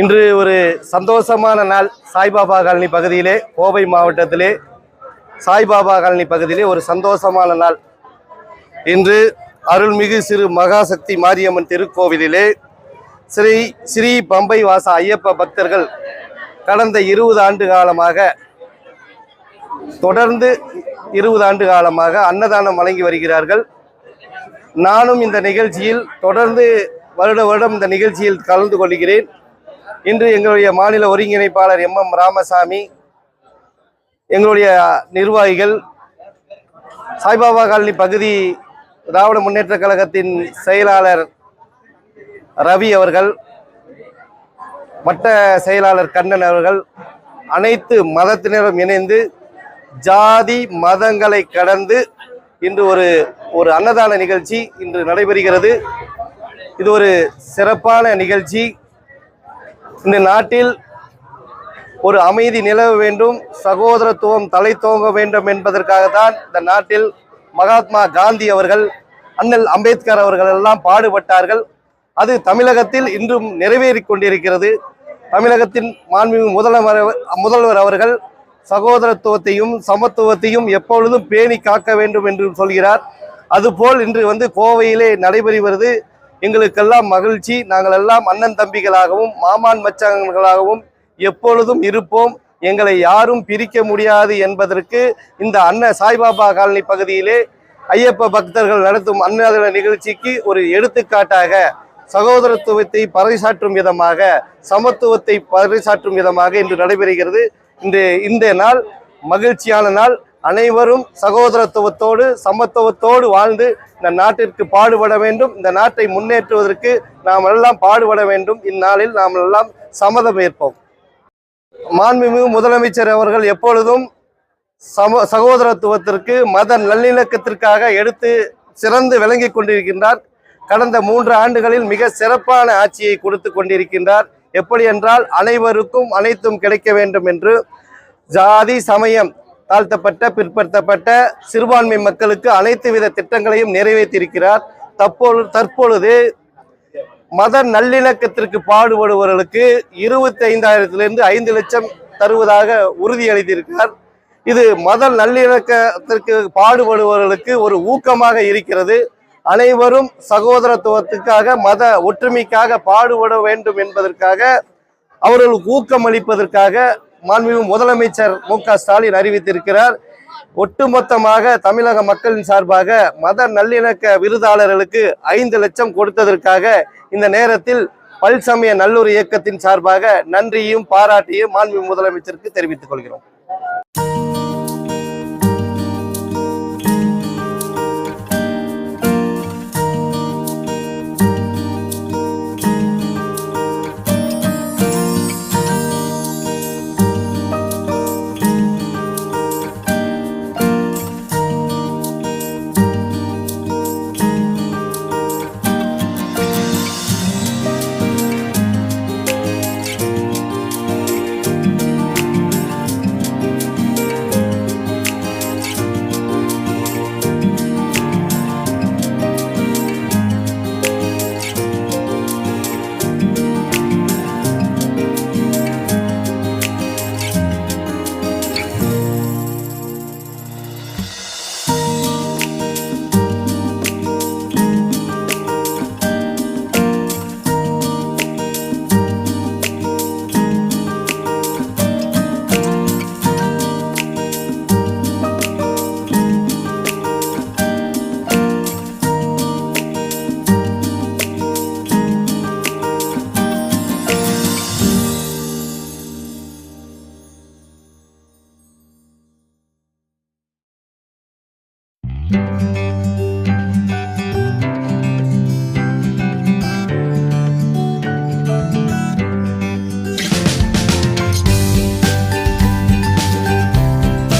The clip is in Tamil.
இன்று ஒரு சந்தோஷமான நாள். சாய்பாபா காலனி பகுதியிலே கோவை மாவட்டத்திலே சாய்பாபா காலனி பகுதியிலே ஒரு சந்தோஷமான நாள். இன்று அருள்மிகு சிறு மகாசக்தி மாரியம்மன் திருக்கோவிலிலே ஸ்ரீ ஸ்ரீ பம்பை வாச ஐயப்ப பக்தர்கள் கடந்த இருபது ஆண்டு காலமாக தொடர்ந்து இருபது ஆண்டு காலமாக அன்னதானம் வழங்கி வருகிறார்கள். நானும் இந்த நிகழ்ச்சியில் தொடர்ந்து வருட வருடம் இந்த நிகழ்ச்சியில் கலந்து கொள்கிறேன். இன்று எங்களுடைய மாநில ஒருங்கிணைப்பாளர் எம் எம் ராமசாமி எங்களுடைய நிர்வாகிகள் சாய்பாபா காலனி பகுதி திராவிட முன்னேற்ற கழகத்தின் செயலாளர் ரவி அவர்கள் வட்ட செயலாளர் கண்ணன் அவர்கள் அனைத்து மதத்தினரும் இணைந்து ஜாதி மதங்களை கடந்து இன்று ஒரு ஒரு அன்னதான நிகழ்ச்சி இன்று நடைபெறுகிறது. இது ஒரு சிறப்பான நிகழ்ச்சி. இந்த நாட்டில் ஒரு அமைதி நிலவ வேண்டும் சகோதரத்துவம் தலை தோங்க வேண்டும் என்பதற்காக தான் இந்த நாட்டில் மகாத்மா காந்தி அவர்கள் அண்ணல் அம்பேத்கர் அவர்கள் எல்லாம் பாடுபட்டார்கள். அது தமிழகத்தில் இன்றும் நிறைவேறி கொண்டிருக்கிறது. தமிழகத்தின் மாண்புமிகு முதல்வர் முதல்வர் அவர்கள் சகோதரத்துவத்தையும் சமத்துவத்தையும் எப்பொழுதும் பேணி காக்க வேண்டும் என்று சொல்கிறார். அதுபோல் இன்று வந்து கோவையிலே நடைபெறுகிறது. எங்களுக்கெல்லாம் மகிழ்ச்சி. நாங்கள் எல்லாம் அண்ணன் தம்பிகளாகவும் மாமான் மச்சான்களாகவும் எப்பொழுதும் இருப்போம். எங்களை யாரும் பிரிக்க முடியாது என்பதற்கு இந்த அண்ண சாய்பாபா காலனி பகுதியிலே ஐயப்ப பக்தர்கள் நடத்தும் அன்னதான நிகழ்ச்சிக்கு ஒரு எடுத்துக்காட்டாக சகோதரத்துவத்தை பறைசாற்றும் விதமாக சமத்துவத்தை பறைசாற்றும் விதமாக இன்று நடைபெறுகிறது. இந்த இந்த நாள் மகிழ்ச்சியான நாள். அனைவரும் சகோதரத்துவத்தோடு சமத்துவத்தோடு வாழ்ந்து இந்த நாட்டிற்கு பாடுபட வேண்டும். இந்த நாட்டை முன்னேற்றுவதற்கு நாம் எல்லாம் பாடுபட வேண்டும். இந்நாளில் நாம் எல்லாம் சம்மதம் ஏற்போம். மாண்புமிகு முதலமைச்சர் அவர்கள் எப்பொழுதும் சம சகோதரத்துவத்திற்கு மத நல்லிணக்கத்திற்காக எடுத்து சிறந்து விளங்கி கொண்டிருக்கின்றார். கடந்த மூன்று ஆண்டுகளில் மிக சிறப்பான ஆட்சியை கொடுத்து கொண்டிருக்கின்றார். எப்படி என்றால் அனைவருக்கும் அனைத்தும் கிடைக்க வேண்டும் என்று. ஜாதி சமயம் தாழ்த்தப்பட்ட பிற்படுத்தப்பட்ட சிறுபான்மை மக்களுக்கு அனைத்து வித திட்டங்களையும் நிறைவேற்றியிருக்கிறார். தற்பொழுது தற்பொழுது மத நல்லிணக்கத்திற்கு பாடுபடுபவர்களுக்கு இருபத்தி ஐந்தாயிரத்திலிருந்து ஐந்து லட்சம் தருவதாக உறுதியளித்திருக்கிறார். இது மத நல்லிணக்கத்திற்கு பாடுபடுபவர்களுக்கு ஒரு ஊக்கமாக இருக்கிறது. அனைவரும் சகோதரத்துவத்துக்காக மத ஒற்றுமைக்காக பாடுபட வேண்டும் என்பதற்காக அவர்களுக்கு ஊக்கம் அளிப்பதற்காக மாண்புமிகு முதலமைச்சர் மு க ஸ்டாலின் அறிவித்திருக்கிறார். ஒட்டுமொத்தமாக தமிழக மக்களின் சார்பாக மத நல்லிணக்க விருதாளர்களுக்கு ஐந்து லட்சம் கொடுத்ததற்காக இந்த நேரத்தில் பல்சமய நல்லூர் இயக்கத்தின் சார்பாக நன்றியும் பாராட்டியும் மாண்பு முதலமைச்சருக்கு தெரிவித்துக் கொள்கிறோம். Música